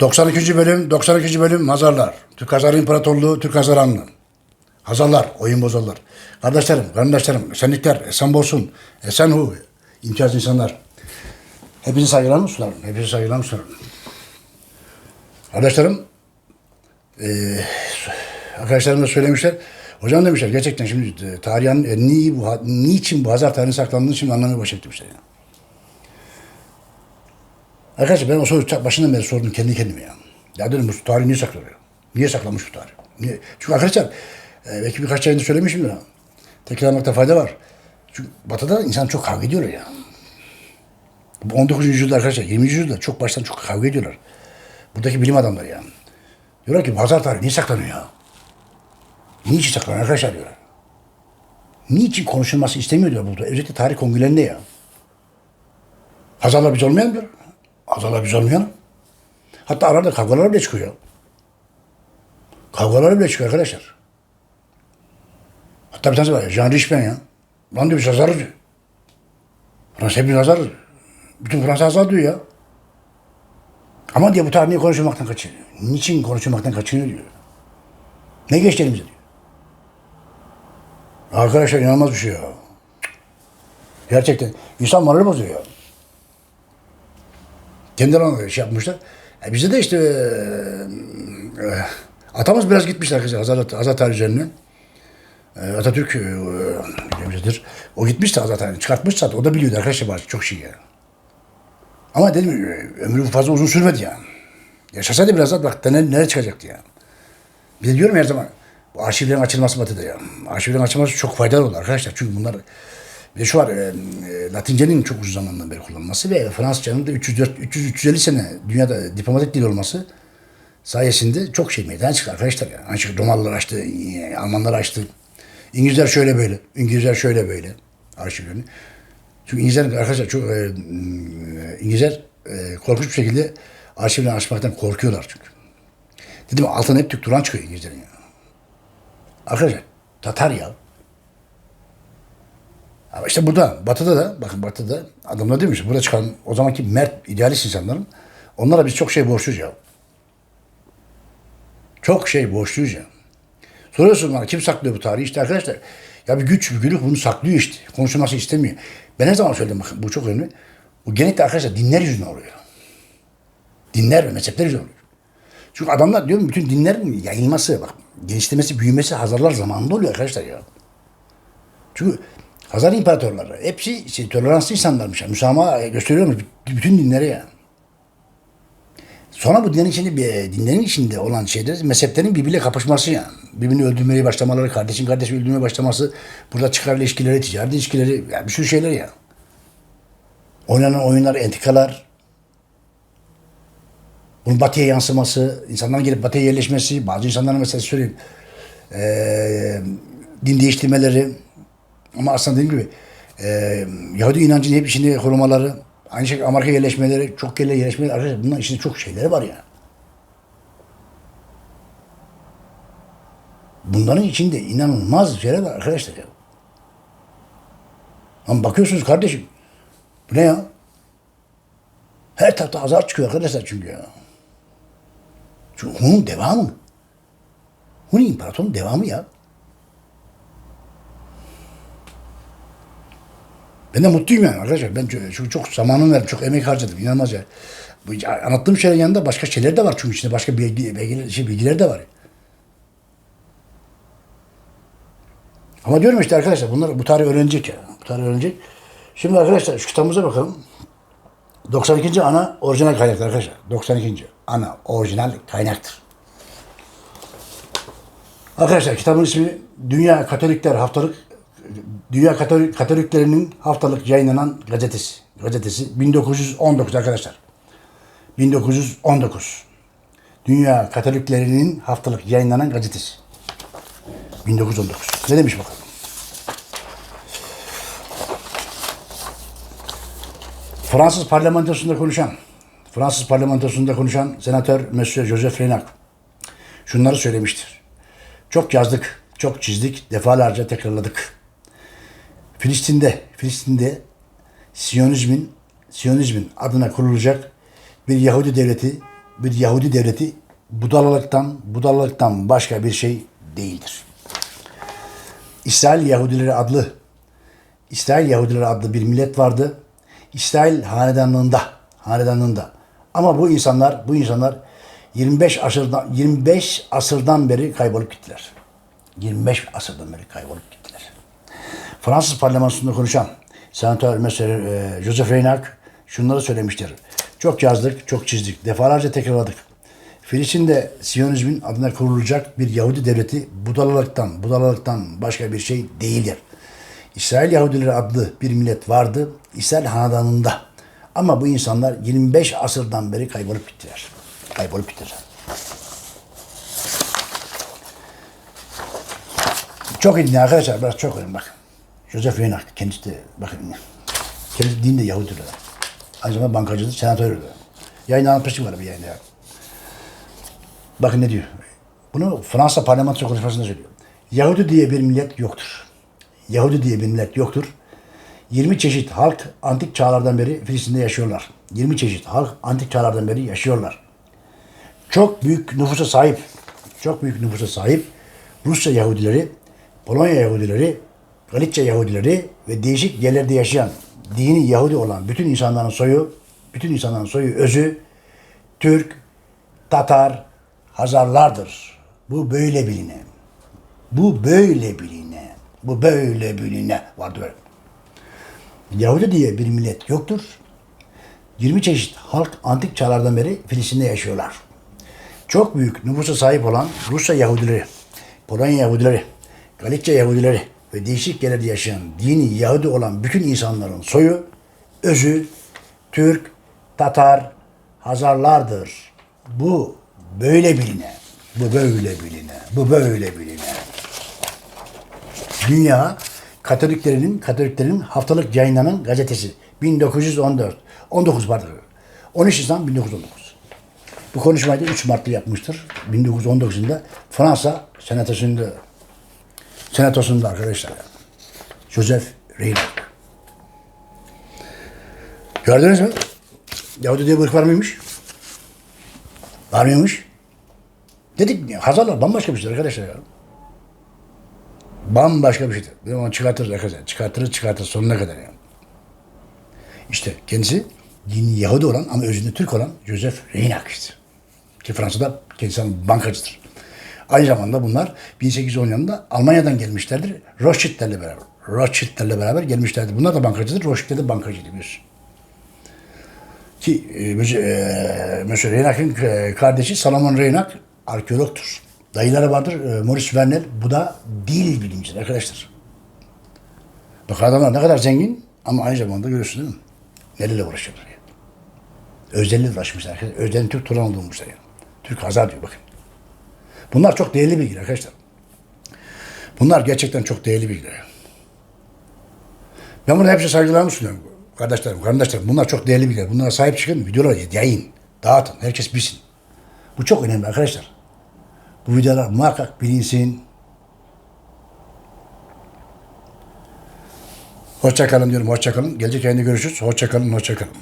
92. bölüm, 92. bölüm Mazarlar. Türk Hazar İmparatorluğu, Türk Hazar Hanlığı. Hazarlar, oyun bozarlar. Kardeşlerim, kardeşlerim, esenlikler, esen bolsun, esen hu, imtiyaz insanlar. Hepinizi saygılarımı sunarım, hepinizi saygılarımı sunarım. Kardeşlerim, eee arkadaşlarım da söylemişler. Hocam demişler gerçekten şimdi e, tarihin e, ni, bu, niçin bu Hazar tarihinin saklandığını şimdi anlamaya başladık demişler. Yani. Arkadaşlar ben o soruyu başından beri sordum kendi kendime ya. Ya dedim bu tarih niye saklanıyor? Niye saklanmış bu tarih? Niye? Çünkü arkadaşlar e, belki birkaç ayında söylemişimdir ha. Tekrarlamakta fayda var. Çünkü batıda insan çok kavga ediyor ya. Bu 19. yüzyılda arkadaşlar 20. yüzyılda çok baştan çok kavga ediyorlar. Buradaki bilim adamları yani. Diyorlar ki pazar tarihi niye saklanıyor ya? Niçin saklanıyor arkadaşlar diyorlar. Niçin konuşulması istemiyor diyor burada. Özellikle tarih kongrelerinde ya. Hazarlar biz olmayan diyor. Hazarlar biz olmayan. Hatta arada kavgalar bile çıkıyor. Kavgalar bile çıkıyor arkadaşlar. Hatta bir tanesi var ya, Jean Richepin ya. Lan diyor biz Hazarız diyor. Fransa hepimiz Hazarız. Bütün Fransa Hazar diyor ya. Ama diye bu tarih niye konuşulmaktan kaçınıyor? Niçin konuşulmaktan kaçınıyor diyor. Ne geçti elimize diyor. Arkadaşlar inanılmaz bir şey ya. Gerçekten insan morali bozuyor ya. Kendilerine şey yapmışlar. E bize de işte e, e, atamız biraz gitmişler arkadaşlar Azat, Azat üzerine. E, Atatürk e. O gitmişti Azat tarihini çıkartmış zaten. O da biliyordu arkadaşlar bazı çok şey yani. Ama dedim e, ömrü fazla uzun sürmedi yani. Yaşasaydı biraz daha bak nereye, nereye çıkacaktı yani. Bir de diyorum her zaman bu arşivlerin açılması batıda ya. Arşivlerin açılması çok faydalı olur arkadaşlar. Çünkü bunlar de şu var e, e, Latincenin çok uzun zamandan beri kullanılması ve Fransızcanın da 304 300 350 sene dünyada diplomatik dil olması sayesinde çok şey meydana çıktı arkadaşlar ya. Aynı şekilde Romalılar açtı, e, Almanlar açtı. İngilizler şöyle böyle, İngilizler şöyle böyle arşivlerini. Çünkü İngilizler arkadaşlar çok e, e, İngilizler e, korkunç bir şekilde arşivlerini açmaktan korkuyorlar çünkü. Dedim altına hep Türk Turan çıkıyor İngilizlerin ya. Arkadaşlar Tatar ya. Ama işte burada, batıda da, bakın batıda adamlar demiş, burada çıkan o zamanki mert, idealist insanların, onlara biz çok şey borçluyuz ya. Çok şey borçluyuz ya. Soruyorsun bana kim saklıyor bu tarihi? İşte arkadaşlar ya bir güç, bir güdük bunu saklıyor işte. Konuşulması istemiyor. Ben her zaman söyledim bakın bu çok önemli. Bu genellikle arkadaşlar dinler yüzünden oluyor. Dinler ve mezhepler yüzünden oluyor. Çünkü adamlar diyorum bütün dinlerin yayılması, bak genişlemesi, büyümesi Hazarlar zamanında oluyor arkadaşlar ya. Çünkü Hazar imparatorları hepsi şey, toleranslı insanlarmış. Yani, müsamaha gösteriyormuş bütün dinlere ya. Sonra bu dinlerin içinde, bir- dinlerin içinde olan şeyler mezheplerin birbiriyle kapışması yani. Birbirini öldürmeye başlamaları, kardeşin kardeşi öldürmeye başlaması, burada çıkar ilişkileri, ticari ilişkileri, yani bir sürü şeyler ya. Oynanan oyunlar, entikalar, bunun batıya yansıması, insanların gelip batıya yerleşmesi, bazı insanların mesela söyleyeyim, eee din değiştirmeleri, ama aslında dediğim gibi eee Yahudi inancının hep içinde korumaları, aynı şekilde Amerika yerleşmeleri, çok yerlere yerleşmeleri, arkadaşlar bunların içinde çok şeyleri var yani. Bunların içinde inanılmaz şeyler var arkadaşlar ya. Ama bakıyorsunuz kardeşim, bu ne ya? Her tarafta azar çıkıyor arkadaşlar çünkü ya. Çünkü Hun'un devamı. Hun imparatorun devamı ya. Ben de mutluyum yani arkadaşlar. Ben çünkü çok, çok zamanım verdim, çok emek harcadım. İnanılmaz ya. Bu anlattığım şeylerin yanında başka şeyler de var çünkü içinde başka bilgi, bilgiler, şey, bilgiler de var. Ama diyorum işte arkadaşlar bunlar bu tarih öğrenecek ya. Bu tarih öğrenecek. Şimdi arkadaşlar şu kitabımıza bakalım. 92. ana orijinal kaynaktır arkadaşlar. 92. ana orijinal kaynaktır. Arkadaşlar kitabın ismi Dünya Katolikler Haftalık Dünya Katolik, Katoliklerinin haftalık yayınlanan gazetesi. Gazetesi 1919 arkadaşlar. 1919. Dünya Katoliklerinin haftalık yayınlanan gazetesi. 1919. Ne demiş bakalım? Fransız parlamentosunda konuşan, Fransız parlamentosunda konuşan senatör Monsieur Joseph Renac şunları söylemiştir. Çok yazdık, çok çizdik, defalarca tekrarladık. Filistin'de, Filistin'de Siyonizmin, Siyonizmin adına kurulacak bir Yahudi devleti bir Yahudi devleti budalalıktan, budalalıktan başka bir şey değildir. İsrail Yahudileri adlı İsrail Yahudileri adlı bir millet vardı. İsrail hanedanlığında, hanedanlığında. Ama bu insanlar, bu insanlar 25 asırdan 25 asırdan beri kaybolup gittiler. 25 asırdan beri kaybolup gittiler. Fransız parlamentosunda konuşan senatör mesela e, Joseph Reynac şunları söylemiştir. Çok yazdık, çok çizdik, defalarca tekrarladık. Filistin'de Siyonizmin adına kurulacak bir Yahudi devleti budalalıktan, budalalıktan başka bir şey değildir. İsrail Yahudileri adlı bir millet vardı. İsrail hanedanında. Ama bu insanlar 25 asırdan beri kaybolup gittiler. Kaybolup gittiler. Çok ilginç arkadaşlar. Biraz çok önemli bak. Joseph Reynac kendisi de bakın kendisi dinde Yahudidir. Aynı zamanda bankacıdır, senatörüdür. Yayın anlatmışım var bir yayında. ya. Bakın ne diyor. Bunu Fransa parlamento konuşmasında söylüyor. Yahudi diye bir millet yoktur. Yahudi diye bir millet yoktur. 20 çeşit halk antik çağlardan beri Filistin'de yaşıyorlar. 20 çeşit halk antik çağlardan beri yaşıyorlar. Çok büyük nüfusa sahip, çok büyük nüfusa sahip Rusya Yahudileri, Polonya Yahudileri, Galicia Yahudileri ve değişik yerlerde yaşayan dini Yahudi olan bütün insanların soyu, bütün insanların soyu özü Türk, Tatar, Hazarlardır. Bu böyle biline. Bu böyle biline. Bu böyle biline. Vardı böyle. Yahudi diye bir millet yoktur. 20 çeşit halk antik çağlardan beri Filistin'de yaşıyorlar. Çok büyük nüfusa sahip olan Rusya Yahudileri, Polonya Yahudileri, Galicia Yahudileri ve değişik yerlerde yaşayan dini Yahudi olan bütün insanların soyu, özü, Türk, Tatar, Hazarlardır. Bu böyle biline. Bu böyle biline. Bu böyle biline. Dünya Katoliklerinin Katoliklerin haftalık yayınlanan gazetesi 1914. 19 pardon. 13 Nisan 1919. Bu konuşmayı da 3 Mart'ta yapmıştır. 1919 yılında Fransa senatosunda senatosunda arkadaşlar. Joseph Reynac. Gördünüz mü? Yahudi diye bir ırk var mıymış? Var mıymış? Dedik ya, Hazarlar bambaşka bir şeydir arkadaşlar ya. Bambaşka bir şeydir. Bir onu çıkartırız arkadaşlar. Çıkartırız çıkartırız sonuna kadar yani. İşte kendisi dini Yahudi olan ama özünde Türk olan Joseph Reynac işte. Ki Fransa'da kendisi bankacıdır. Aynı zamanda bunlar 1810 yılında Almanya'dan gelmişlerdir. Rothschild'lerle beraber. Rothschild'lerle beraber gelmişlerdir. Bunlar da bankacıdır. Rothschild'ler de bankacıydı biliyorsun. Ki e, e, Reynac'ın e, kardeşi Salomon Reynac arkeologtur. Dayıları vardır e, Maurice Vernel. Bu da dil bilimcidir arkadaşlar. Bak adamlar ne kadar zengin ama aynı zamanda görüyorsun değil mi? Nelerle uğraşıyorlar ya. Özdel'le uğraşmışlar arkadaşlar. Özdel'in Türk Turan bulmuşlar ya. Türk Hazar diyor bakın. Bunlar çok değerli bilgiler arkadaşlar. Bunlar gerçekten çok değerli bilgiler. Ben burada hepsi saygılarımı sunuyorum. Kardeşlerim, kardeşlerim bunlar çok değerli bilgiler. Bunlara sahip çıkın, videolar yayın, dağıtın, herkes bilsin. Bu çok önemli arkadaşlar. Bu videolar muhakkak bilinsin. Hoşça kalın diyorum, hoşça kalın. Gelecek yayında görüşürüz. Hoşça kalın, hoşça kalın.